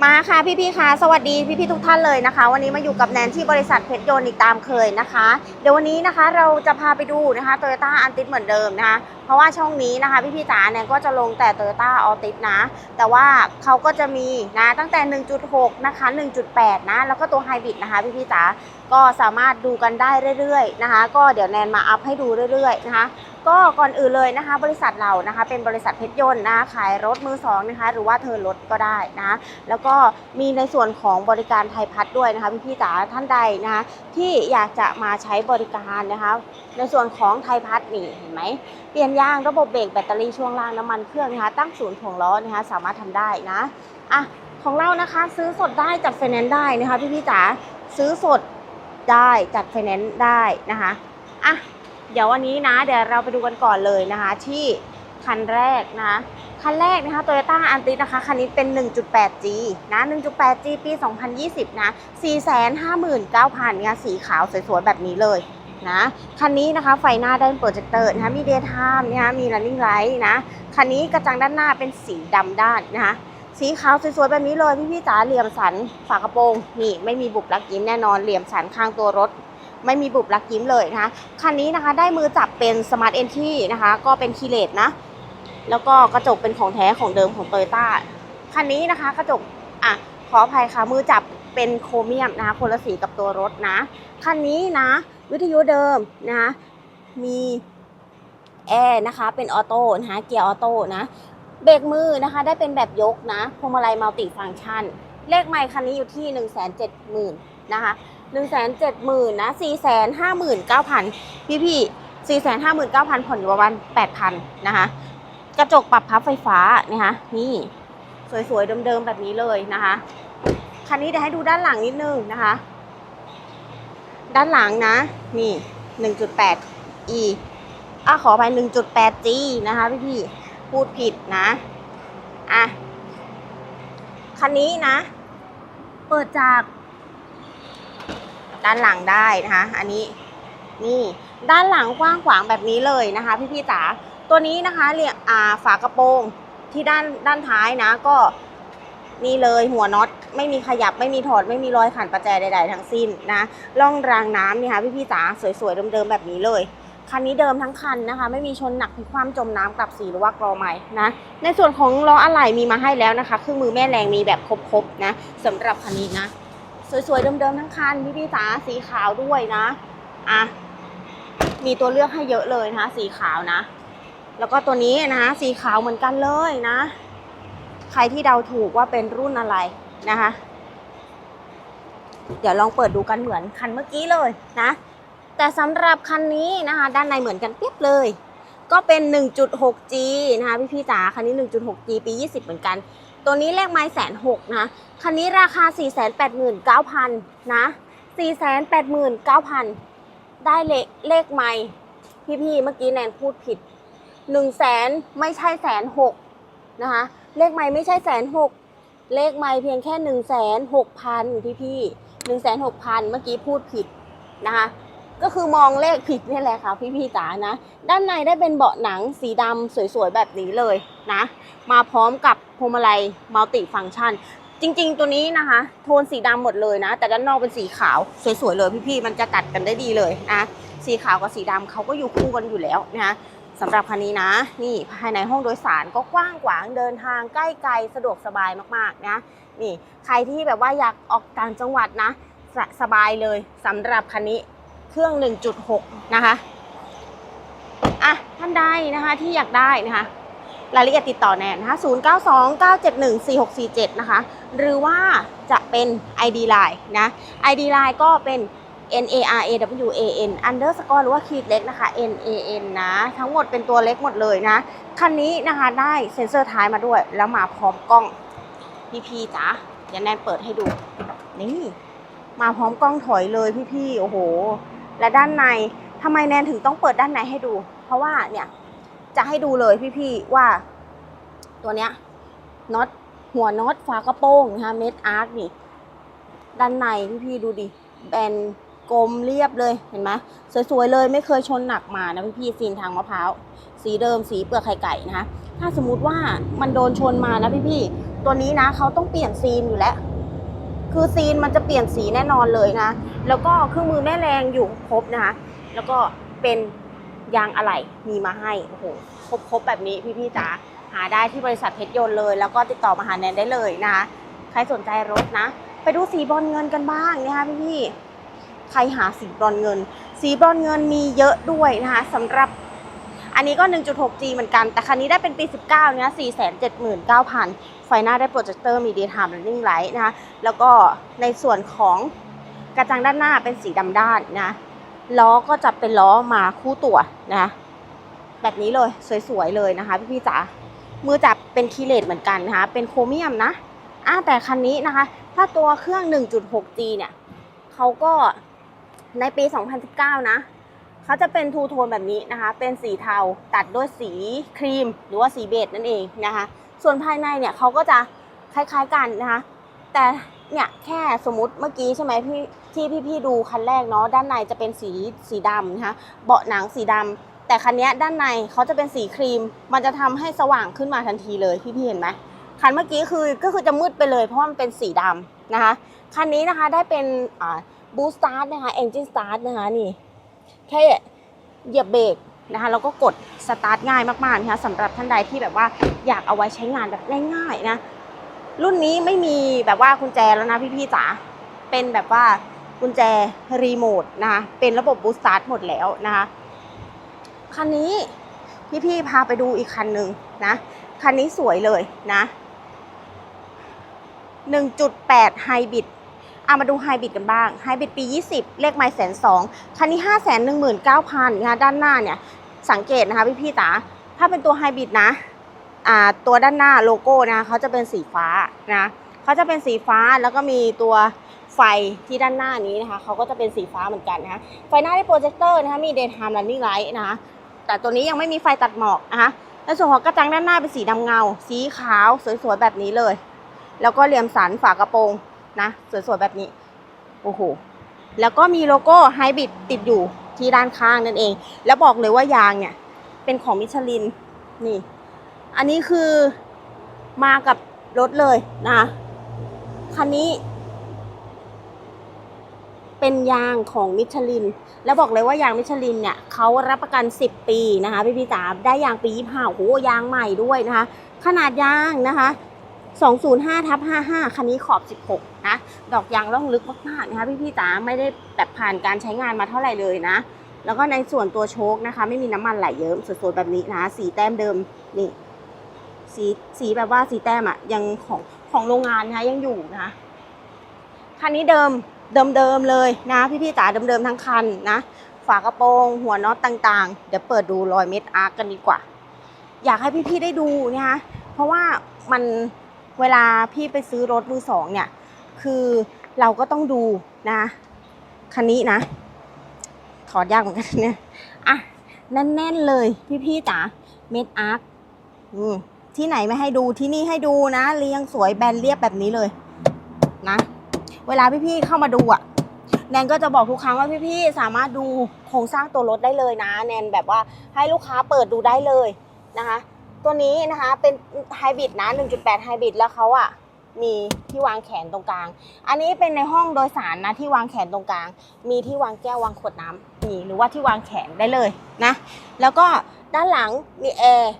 มาค่ะพี่ๆค่ะสวัสดีพี่ๆทุกท่านเลยนะคะ วันนี้มาอยู่กับแนนที่บริษัทเพชรยนต์อีกตามเคยนะคะ เดี๋ยววันนี้นะคะเราจะพาไปดูนะคะโตโยต้าอันติสเหมือนเดิมนะคะ เพราะว่าช่องนี้นะคะ พี่ๆจ๋าแนนก็จะลงแต่โตโยต้าออติสนะ แต่ว่าเขาก็จะมีนะตั้งแต่ 1.6 นะคะ 1.8 นะ แล้วก็ตัวไฮบริดนะคะ พี่ๆจ๋าก็สามารถดูกันได้เรื่อยๆนะคะ ก็เดี๋ยวแนนมาอัพให้ดูเรื่อยๆนะคะ ก็ก่อนอื่นเลยนะคะ บริษัทเรานะคะ เป็นบริษัทเพชรยนต์นะขายรถมือสองนะคะ หรือว่าเธอรถก็ได้นะแล้วก็มีในส่วนของบริการไทยพัฒน์ด้วยนะคะพี่ๆจ๋าท่านใดนะคะที่อยากจะมาใช้บริการนะคะ ในส่วนของไทยพัฒน์นี่เห็นไหมเปลี่ยนยางระบบเบรกแบตเตอรี่ช่วงล่างน้ำมันเครื่องนะคะ ตั้งศูนย์ถ่วงล้อนะคะ สามารถทำได้นะอะของเรานะคะซื้อสดได้จัดไฟแนนซ์ได้นะคะพี่ๆจ๋าซื้อสดได้จัดไฟแนนซ์ได้นะคะอะ เดี๋ยววันนี้นะ เดี๋ยวเราไปดูกันก่อนเลยนะคะ ที่คันแรกนะคันแรกนะคะ Toyota a n t i นะคะ คันนี้เป็น 1.8G นะ 1.8G ปี 2020 นะ 459,000เนี่ยสีขาวสวยๆ แบบนี้เลยนะ คันนี้นะคะไฟหน้าได้เป็นโปรเจคเตอร์นะคะ มีเดย์ไทม์นะคะมี running light นะ คันนี้กระจังด้านหน้าเป็นสีดำด้านนะคะ สีขาวสวยๆ แบบนี้เลย พี่ๆจ๋าเหลี่ยมสันฝากระโปรง นี่ไม่มีบุบลักยิ้มแน่นอน เหลี่ยมสันข้างตัวรถ ไม่มีบุบลักยิ้มเลยนะคะ คันนี้นะคะได้มือจับเป็น Smart Entry นะคะ ก็เป็นคีเลตนะ แล้วก็กระจกเป็นของแท้ของเดิมของ t o y ยต้คันนี้นะคะกระจกอะขออภัยค่ะมือจับเป็นโครเมียมนะคะคนละสีกับตัวรถนะคันนี้นะวิทยุเดิมนะคะมีแอร์นะคะเป็นออโต้นะคะเกียร์ออโต้นะเบรกมือนะคะได้เป็นแบบยกนะพวงมาลัยมัลติฟังก์ชัน เลขใหม่คันนี้อยู่ที่ 1 7 0 0 0 0นะคะ หนึ่งแสนเจ็ดหมื่นนะสี่แสนห้าหมื่นเก้าพันพี่พี่สี่แสนห้าหมื่นเก้าพันผ่อนอยู่ประมาณแปดพันนะคะ กระจกปรับพับไฟฟ้านะคะนี่สวยๆเดิมๆแบบนี้เลยนะคะ คันนี้เดี๋ยวให้ดูด้านหลังนิดนึงนะคะ ด้านหลังนะ นี่หนึ่งจุดแปด e อะขอไปหนึ่งจุดแปด g นะคะพี่พี่พูดผิดนะอะคันนี้นะ เปิดจาก ด้านหลังได้นะคะ อันนี้นี่ด้านหลังกว้างขวางแบบนี้เลยนะคะ พี่ๆจ๋าตัวนี้นะคะเรียกอ่าฝากระโปรงที่ด้านด้านท้ายนะก็นี่เลยหัวน็อตไม่มีขยับไม่มีถอดไม่มีรอยขันประแจใด ๆ ทั้งสิ้นนะล่องรางน้ำนี่ค่ะพี่ๆจ๋าสวยๆเดิมๆแบบนี้เลยคันนี้เดิมทั้งคันนะคะ ไม่มีชนหนักพิคว่ำจมน้ำกลับสีหรือว่ากรอใหม่นะในส่วนของล้ออะไหล่มีมาให้แล้วนะคะเครื่องมือแม่แรงมีแบบครบๆนะสำหรับคันนี้นะ สวยๆ เดิมๆ ทั้งคันพี่พี่จ๋าสีขาวด้วยนะอะมีตัวเลือกให้เยอะเลยนะคะ สีขาวนะ แล้วก็ตัวนี้นะคะสีขาวเหมือนกันเลยนะ ใครที่เดาถูกว่าเป็นรุ่นอะไรนะคะ เดี๋ยวลองเปิดดูกันเหมือนคันเมื่อกี้เลยนะ แต่สำหรับคันนี้นะคะ ด้านในเหมือนกันเปียบเลย ก็เป็น 1.6G นะคะพี่พี่จ๋าคันนี้ 1.6G ปี 20 เหมือนกัน ตัวนี้เลขไม้แสนหกนะ คันนี้ราคา 489,000 นะ 489,000 ได้เลขเลขไม่พี่ๆเมื่อกี้แนนพูดผิด 1 0 0 0 0แสนไม่ใช่แสนหกนะคะ เลขไม่ไม่ใช่แสนหกเลขไม่เพียงแค่1นึ่งแสนหกพันพี่ๆหนึ่งแสนหกพันเมื่อกี้พูดผิดนะคะ ก็คือมองเลขผิดนี่แหละค่ะพี่ๆจ๋านะ ด้านในได้เป็นเบาะหนังสีดำสวยๆแบบนี้เลยนะ มาพร้อมกับพวงมาลัยมัลติฟัง c t ชัน จริงๆตัวนี้นะคะ โทนสีดำหมดเลยนะ แต่ด้านนอกเป็นสีขาวสวยๆเลยพี่ๆมันจะตัดกันได้ดีเลยนะสีขาวกับสีดำเขาก็อยู่คู่กันอยู่แล้วนะคะสำหรับคันนี้นะ นี่ภายในห้องโดยสารก็กว้างขวางเดินทางใกล้ไกลสะดวกสบายมากๆนะนี่ใครที่แบบว่าอยากออกต่างจังหวัดนะสสบายเลยสำหรับคันนี้ เครื่อง 1.6 นะคะอะท่านใดนะคะที่อยากได้นะคะรายละเอียดติดต่อแนนนะคะ 0929714647 นะคะ หรือว่าจะเป็น ID Line นะ ID Line ก็เป็น N A R A W A N underscore หรือว่าขีดเล็กนะคะ N A N นะ ทั้งหมดเป็นตัวเล็กหมดเลยนะ คันนี้นะคะได้เซ็นเซอร์ท้ายมาด้วย แล้วมาพร้อมกล้อง พี่พีจ๋าเดี๋ยวแนนเปิดให้ดู นี่ มาพร้อมกล้องถอยเลยพี่ๆโอ้โห และด้านในทำไมแนนถึงต้องเปิดด้านในให้ดู เพราะว่าเนี่ยจะให้ดูเลยพี่ๆว่าตัวเนี้ยน็อตหัวน็อตฝากระโปรงนะคะเมดอาร์คนี่ ด้านในพี่ๆดูดิแบนกลมเรียบเลยเห็นไหมสวยๆเลยไม่เคยชนหนักมานะพี่ๆซีนทางมะพร้าวสีเดิมสีเปลือกไข่ไก่นะคะถ้าสมมุติว่ามันโดนชนมานะพี่ๆตัวนี้นะเขาต้องเปลี่ยนซีนอยู่แล้ว คือซีนมันจะเปลี่ยนสีแน่นอนเลยนะ แล้วก็เครื่องมือแม่แรงอยู่ครบนะคะ แล้วก็เป็นยางอะไหล่มีมาให้ โอ้โห ครบๆแบบนี้พี่ๆจ๋า หาได้ที่บริษัทเพชรยนต์เลย แล้วก็ติดต่อมาหาแนนได้เลยนะคะ ใครสนใจรถนะ ไปดูสีบอนเงินกันบ้างนะคะพี่ๆใครหาสีบรอนเงิน สีบรอนเงินมีเยอะด้วยนะคะสำหรับ อันนี้ก็ 1.6G เหมือนกัน แต่คันนี้ได้เป็นปี 19เนี่ย479,000 ไฟหน้าได้โปรเจคเตอร์มี daytime running light นะคะ แล้วก็ในส่วนของกระจังด้านหน้าเป็นสีดำด้านนะ ล้อก็จะเป็นล้อมาคู่ตัวนะ แบบนี้เลยสวยๆเลยนะคะพี่พี่ๆจ๋า มือจับเป็นคีเลตเหมือนกันนะคะ เป็นโครเมียมนะอ่าแต่คันนี้นะคะ ถ้าตัวเครื่อง 1.6G เนี่ยเขาก็ในปี 2019 นะ เขาจะเป็นทูโทนแบบนี้นะคะ เป็นสีเทาตัดด้วยสีครีม หรือว่าสีเบจนั่นเองนะคะ ส่วนภายในเนี่ยเขาก็จะคล้ายๆกันนะคะ แต่เนี่ยแค่สมมติเมื่อกี้ใช่ไหมพี่ที่พี่ๆดูคันแรกเนาะด้านในจะเป็นสีสีดำนะคะเบาะหนังสีดำแต่คันนี้ด้านในเขาจะเป็นสีครีม มันจะทำให้สว่างขึ้นมาทันทีเลยพี่ๆเห็นไหมคันเมื่อกี้คือก็คือจะมืดไปเลยเพราะมันเป็นสีดำนะคะคันนี้นะคะได้เป็นบูสตาร์ทนะคะเอนจินสตาร์ทนะคะนี่ แค่เหยียบเบรกนะคะแล้วก็กดสตาร์ทง่ายมากๆนะคะสำหรับท่านใดที่แบบว่าอยากเอาไว้ใช้งานแบบง่ายๆนะรุ่นนี้ไม่มีแบบว่ากุญแจแล้วนะพี่ๆจ๋าเป็นแบบว่ากุญแจรีโมทนะคะเป็นระบบบูสตาร์ทหมดแล้วนะคะคันนี้พี่ๆพาไปดูอีกคันหนึ่งนะคันนี้สวยเลยนะ 1.8 ไฮบริด อามาดูไฮบริดกันบ้างไฮบริดปี 20 เลขไมล์แสนสองคันนี้ 5 1 9 0 0 0นะคะด้านหน้าเนี่ย สังเกตนะคะพี่ๆจ๋าถ้าเป็นตัวไฮบริดนะอ่าตัวด้านหน้าโลโก้นะเขาจะเป็นสีฟ้านะเขาจะเป็นสีฟ้าแล้วก็มีตัวไฟที่ด้านหน้านี้นะคะเขาก็จะเป็นสีฟ้าเหมือนกันนะคะไฟหน้าได้โปรเจคเตอร์นะคะมี daytime running light นะคะแต่ตัวนี้ยังไม่มีไฟตัดหมอกนะคะในส่วนของกระจังด้านหน้าเป็นสีดำเงา สีขาวสวยๆแบบนี้เลย แล้วก็เหลี่ยมสันฝากระโปรง นะ สวยๆ แบบนี้ โอ้โห แล้วก็มีโลโก้ไฮบริดติดอยู่ที่ด้านข้างนั่นเอง แล้วบอกเลยว่ายางเนี่ย เป็นของมิชลิน นี่ อันนี้คือมากับรถเลยนะคันนี้ เป็นยางของมิชลิน แล้วบอกเลยว่ายางมิชลินเนี่ยเขารับประกัน 10 ปีนะคะ พี่พี่จ๋าได้ยางปี25โอ้โหยางใหม่ด้วยนะคะ ขนาดยางนะคะ 205ทับ55 คันนี้ขอบ 16 นะ ดอกยางร่องลึกมากๆนะคะพี่พี่จ๋าไม่ได้แบบผ่านการใช้งานมาเท่าไหร่เลยนะ แล้วก็ในส่วนตัวโชคนะคะ ไม่มีน้ำมันไหลเยิ้มสวยๆแบบนี้นะ สีแต้มเดิมนี่สีสีแบบว่าสีแต้มอะยังของของโรงงานนะคะยังอยู่นะคะคันนี้เดิมเดิมเดิมเลยนะพี่พี่ๆจ๋าเดิมเดิมทั้งคันนะ ฝากระโปรงหัวน็อตต่างๆ เดี๋ยวเปิดดูรอยเม็ดอาร์กกันดีกว่า อยากให้พี่พี่ๆได้ดูนะคะเพราะว่ามัน เวลาพี่ไปซื้อรถมือสองเนี่ย คือเราก็ต้องดูนะ คันนี้นะ ถอดยากเหมือนกันเนี่ย อะ แน่นๆเลยพี่ๆจ๋า เม็ดอาร์กอืมที่ไหนไม่ให้ดูที่นี่ให้ดูนะ เรียงสวยแบนเรียบแบบนี้เลย นะ เวลาพี่ๆเข้ามาดูอะแนนก็จะบอกทุกครั้งว่าพี่ๆสามารถดูโครงสร้างตัวรถได้เลยนะ แนนแบบว่าให้ลูกค้าเปิดดูได้เลยนะคะ ตัวนี้นะคะเป็นไฮบริดนะ 1.8ไฮบริดแล้วเขาอะมีที่วางแขนตรงกลาง อันนี้เป็นในห้องโดยสารนะที่วางแขนตรงกลาง มีที่วางแก้ววางขวดน้ำนี่หรือว่าที่วางแขนได้เลยนะ แล้วก็ด้านหลังมีแอร์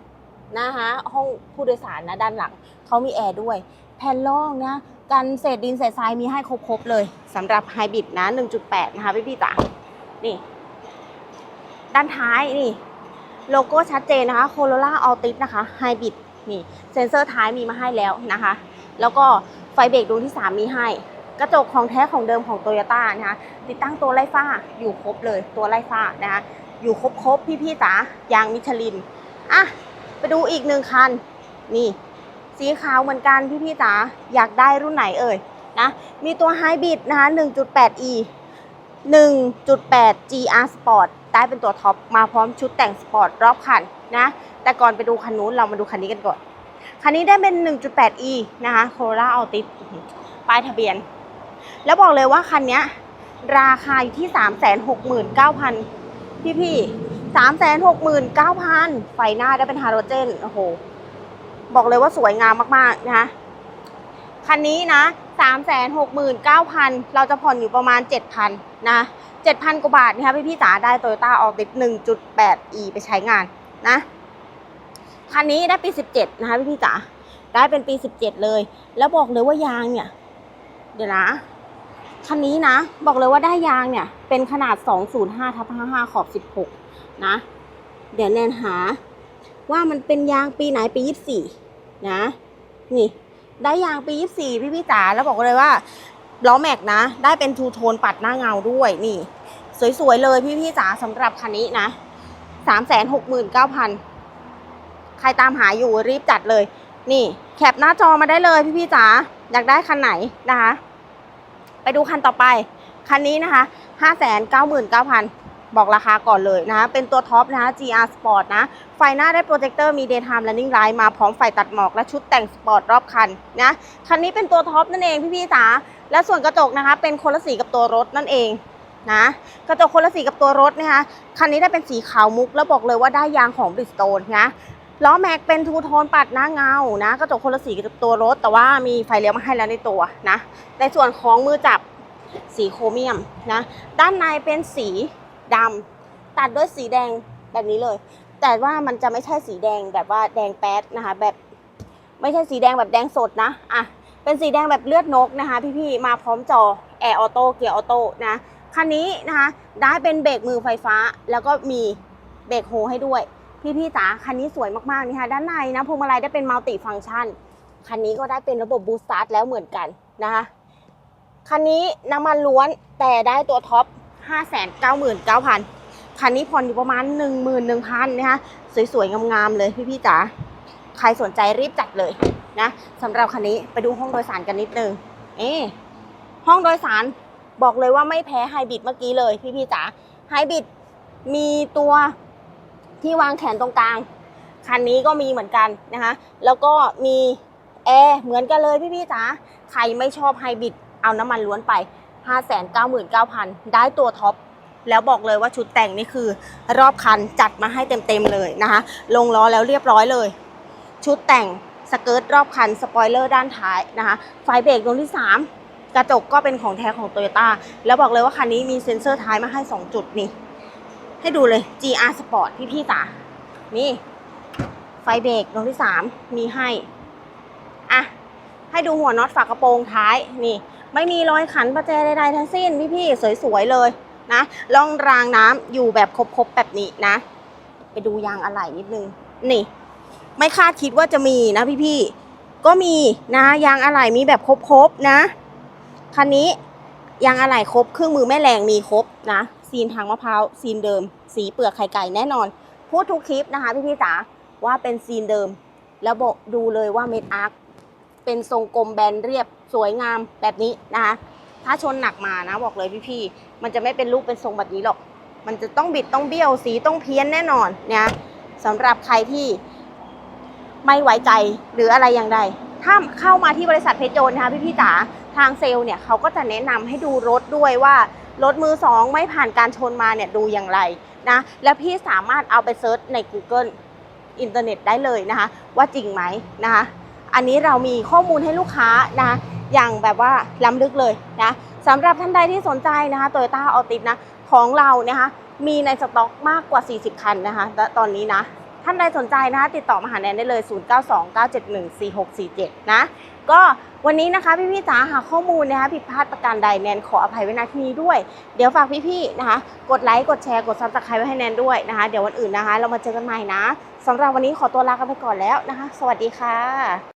นะคะห้องผู้โดยสารนะด้านหลังเขามีแอร์ด้วย แผ่นรองนะกันเศษดินเศษทรายมีให้ครบๆเลยสำหรับไฮบริดนะ 1.8 นะคะพี่พี่จ๋านี่ ด้านท้ายนี่ โลโก้ชัดเจนนะคะโคโรล่าออติสนะคะไฮบริดนี่เซ็นเซอร์ท้ายมีมาให้แล้วนะคะ แล้วก็ไฟเบรกดวงที่ 3 มีให้ กระจกของแท้ของเดิมของโตโยต้านะคะติดตั้งตัวไล่ฟ้าอยู่ครบเลยตัวไล่ฟ้านะคะอยู่ครบๆพี่ๆจ๋ายางมิชลินอะไปดูอีกหนึ่งคันนี่สีขาวเหมือนกันพี่พี่ๆจ๋าอยากได้รุ่นไหนเอ่ยนะมีตัวไฮบริดนะคะ 1.8e 1.8 GR Sport ได้เป็นตัวท็อปมาพร้อมชุดแต่งสปอร์ตรอบคันนะ แต่ก่อนไปดูคันนู้นเรามาดูคันนี้กันก่อน คันนี้ได้เป็น 1.8e นะคะ Corolla Altis ป้ายทะเบียน แล้วบอกเลยว่าคันนี้ราคาอยู่ที่ 369,000 พี่พี่ๆสามแสนหกหมื่นเก้าพันไฟหน้าได้เป็นฮาโลเจน โอ้โห บอกเลยว่าสวยงามมาก ๆ นะคะ คันนี้นะ3 6 9 0 0 0 เราจะผ่อนอยู่ประมาณ 7,000 นะ 7,000 กว่าบาทนะคะพี่พี่จ๋าได้ Toyota a l t i s 1.8e ไปใช้งานนะ คันนี้ได้ปี 17 นะคะพี่พี่จ๋า ได้เป็นปี 17 เลย แล้วบอกเลยว่ายางเนี่ย เดี๋ยวนะ คันนี้นะ บอกเลยว่าได้ยางเนี่ย เป็นขนาด 205ทับ55ขอบ 16 นะ เดี๋ยวแนนหา ว่ามันเป็นยางปีไหนปี 24 นะ นี่ ได้ยางปี 24 พี่พี่จ๋าแล้วบอกเลยว่าล้อแม็กนะ ได้เป็นทูโทนปัดหน้าเงาด้วยนี่ สวยๆเลยพี่พี่จ๋าสำหรับคันนี้นะ 369,000 ใครตามหาอยู่รีบจัดเลย นี่แคปหน้าจอมาได้เลยพี่พี่จ๋าอยากได้คันไหนนะคะ ไปดูคันต่อไป คันนี้นะคะ 599,000 บอกราคาก่อนเลยนะคะ เป็นตัวท็อปนะคะ GR Sport นะ ไฟหน้าได้โปรเจคเตอร์มี Daytime Running Light มาพร้อมไฟตัดหมอกและชุดแต่งสปอร์ตรอบคันนะ คันนี้เป็นตัวท็อปนั่นเองพี่พี่ๆจ๋า และส่วนกระจกนะคะ เป็นคนละสีกับตัวรถนั่นเองนะ กระจกคนละสีกับตัวรถนะคะ คันนี้ได้เป็นสีขาวมุก แล้วบอกเลยว่าได้ยางของบริสโตนนะล้อแม็กเป็นทูโทนปัดหน้าเงานะ กระจกคนละสีกับตัวรถ แต่ว่ามีไฟเลี้ยวมาให้แล้วในตัวนะ ในส่วนของมือจับสีโครเมียมนะ ด้านในเป็นสี ดำตัดด้วยสีแดงแบบนี้เลย แต่ว่ามันจะไม่ใช่สีแดงแบบว่าแดงแป๊ดนะคะ แบบไม่ใช่สีแดงแบบแดงสดนะอะเป็นสีแดงแบบเลือดนกนะคะ พี่ๆมาพร้อมจอแอร์ออโต้เกียร์ออโต้นะคันนี้นะคะได้เป็นเบรกมือไฟฟ้า แล้วก็มีเบรกโฮให้ด้วย พี่ๆจ๋าคันนี้สวยมากๆนี่ค่ะด้านในนะพวงมาลัยได้เป็นมัลติฟังก์ชันคันนี้ก็ได้เป็นระบบบูสต์สตาร์ทแล้วเหมือนกันนะคะคันนี้น้ำมันล้วนแต่ได้ตัวท็อป 599,000คันนี้ผ่อนอยู่ประมาณ11,000นะคะสวยๆ งามๆ เลยพี่ๆจ๋าใครสนใจรีบจัดเลยนะสำหรับคันนี้ไปดูห้องโดยสารกันนิดนึงเอ๊ห้องโดยสารบอกเลยว่าไม่แพ้ไฮบริดเมื่อกี้เลยพี่ๆจ๋าไฮบริดมีตัวที่วางแขนตรงกลาง คันนี้ก็มีเหมือนกันนะคะแล้วก็มีแอร์เหมือนกันเลยพี่ๆจ๋าใครไม่ชอบไฮบริดเอาน้ำมันล้วนไป 599,000 ได้ตัวท็อปแล้วบอกเลยว่าชุดแต่งนี่คือ รอบคันจัดมาให้เต็มๆเลยนะคะ ลงล้อแล้วเรียบร้อยเลย ชุดแต่งสเกิร์ตรอบคันสปอยเลอร์ด้านท้ายนะคะไฟเบรกดวงที่ 3 กระจกก็เป็นของแท้ของ Toyota แล้วบอกเลยว่าคันนี้มีเซ็นเซอร์ท้ายมาให้ 2 จุดนี่ ให้ดูเลย GR Sport พี่ๆจ๋านี่ ไฟเบรกดวงที่ 3 มีให้ อะ ให้ดูหัวน็อตฝากระโปรงท้ายนี่ ไม่มีรอยขันประแจใดๆทั้งสิ้นพี่ๆสวยๆเลยนะล่องรางน้ำอยู่แบบครบๆแบบนี้นะ ไปดูยางอะไหล่นิดนึงนี่ ไม่คาดคิดว่าจะมีนะพี่ๆก็มีนะยางอะไหล่มีแบบครบๆนะคันนี้ยางอะไหล่ครบเครื่องมือแม่แรงมีครบนะซีนทางมะพร้าวซีนเดิม สีเปลือกไข่ไก่แน่นอน พูดทุกคลิปนะคะพี่ๆจ๋าว่าเป็นซีนเดิม แล้วบอกดูเลยว่าเม็ดอาร์คเป็นทรงกลมแบนเรียบ สวยงามแบบนี้นะคะ ถ้าชนหนักมานะบอกเลยพี่ๆมันจะไม่เป็นรูปเป็นทรงแบบนี้หรอก มันจะต้องบิดต้องเบี้ยวสีต้องเพี้ยนแน่นอนเนี่ยสำหรับใครที่ไม่ไว้ใจหรืออะไรอย่างใด ถ้าเข้ามาที่บริษัทเพชรโจนนะคะพี่ๆจ๋าทางเซลล์เนี่ยเขาก็จะแนะนำให้ดูรถด้วยว่ารถมือสองไม่ผ่านการชนมาเนี่ยดูอย่างไรนะแล้วพี่สามารถเอาไปเซิร์ชใน Google อินเทอร์เน็ตได้เลยนะคะ ว่าจริงไหมนะคะ อันนี้เรามีข้อมูลให้ลูกค้านะคะอย่างแบบว่าล้ำลึกเลยนะสำหรับท่านใดที่สนใจนะคะโตโยต้าออติสนะของเรานะคะมีในสต็อกมากกว่า 40 คันนะคะตอนนี้นะท่านใดสนใจนะคะติดต่อมาหาแนนได้เลย 0929714647 นะ ก็วันนี้นะคะพี่ๆจ๋าหาข้อมูลนะคะผิดพลาดประการใดแนนขออภัยไว้ณที่นี้ด้วย เดี๋ยวฝากพี่ๆนะคะ กดไลค์กดแชร์กดซับสไครต์ไว้ให้แนนด้วยนะคะ เดี๋ยววันอื่นนะคะ เรามาเจอกันใหม่นะสำหรับวันนี้ขอตัวลากันไปก่อนแล้วนะคะ สวัสดีค่ะ